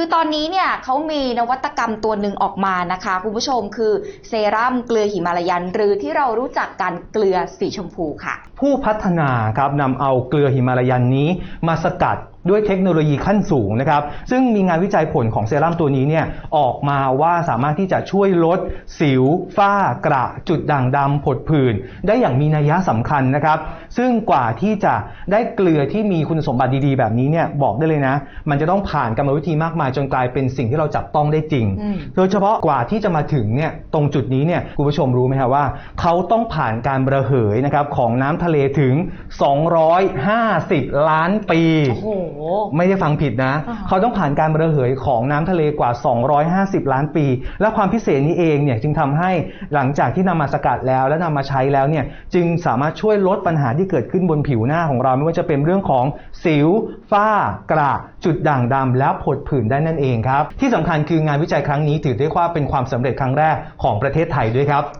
คือตอนนี้เนี่ยเขามีนวัตกรรมตัวหนึ่งออกมานะคะ คุณผู้ชมคือเซรั่มเกลือหิมาลายัน หรือที่เรารู้จักกันเกลือสีชมพูค่ะ ผู้พัฒนาครับนำเอาเกลือหิมาลายันนี้มาสกัด ด้วยเทคโนโลยีขั้นสูงนะครับ ซึ่งมีงานวิจัยผลของเซรั่มตัวนี้เนี่ยออกมาว่าสามารถที่จะช่วยลดสิว ฝ้า กระ จุดด่างดำผดผื่นได้อย่างมีนัยสำคัญนะครับ ซึ่งกว่าที่จะได้เกลือที่มีคุณสมบัติดีๆ แบบนี้เนี่ยบอกได้เลยนะ มันจะต้องผ่านกรรมวิธีมากมายจนกลายเป็นสิ่งที่เราจับต้องได้จริงอืมโดยเฉพาะกว่าที่จะมาถึงเนี่ยตรงจุดนี้เนี่ยคุณผู้ชมรู้ไหมครับว่า เขาต้องผ่านการระเหยนะครับของน้ำทะเลถึง 250 ล้านปีโอ้โหไม่ได้ฟังผิดนะอ่าเขาต้องผ่านการระเหยของน้ำทะเลกว่า 250 ล้านปี และความพิเศษนี้เองเนี่ยจึงทำให้หลังจากที่นำมาสกัดแล้วและนำมาใช้แล้วเนี่ยจึงสามารถช่วยลดปัญหาที่เกิดขึ้นบนผิวหน้าของเราไม่ว่าจะเป็นเรื่องของสิว ฝ้ากระจุดด่างดำและผดผื่นได้นั่นเองครับ ที่สำคัญคืองานวิจัยครั้งนี้ถือได้ว่าเป็นความสำเร็จครั้งแรกของประเทศไทยด้วยครับ